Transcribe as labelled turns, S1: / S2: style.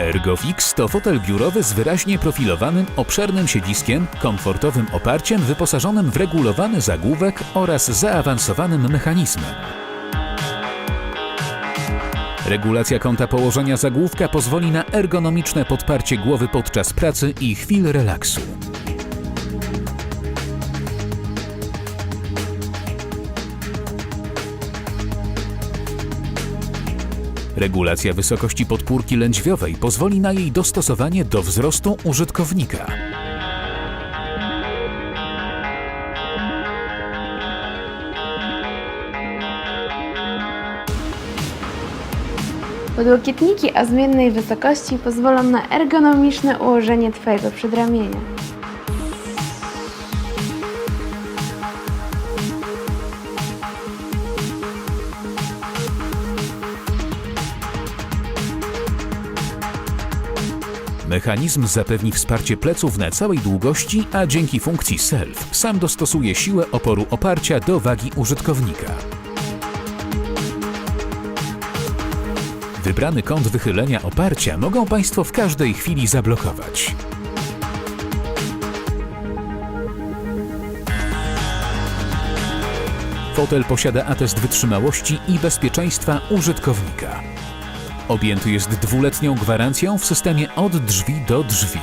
S1: Ergofix to fotel biurowy z wyraźnie profilowanym, obszernym siedziskiem, komfortowym oparciem wyposażonym w regulowany zagłówek oraz zaawansowanym mechanizmem. Regulacja kąta położenia zagłówka pozwoli na ergonomiczne podparcie głowy podczas pracy i chwil relaksu. Regulacja wysokości podpórki lędźwiowej pozwoli na jej dostosowanie do wzrostu użytkownika.
S2: Podłokietniki o zmiennej wysokości pozwolą na ergonomiczne ułożenie Twojego przedramienia.
S1: Mechanizm zapewni wsparcie pleców na całej długości, a dzięki funkcji Self sam dostosuje siłę oporu oparcia do wagi użytkownika. Wybrany kąt wychylenia oparcia mogą Państwo w każdej chwili zablokować. Fotel posiada atest wytrzymałości i bezpieczeństwa użytkownika. Objęty jest dwuletnią gwarancją w systemie od drzwi do drzwi.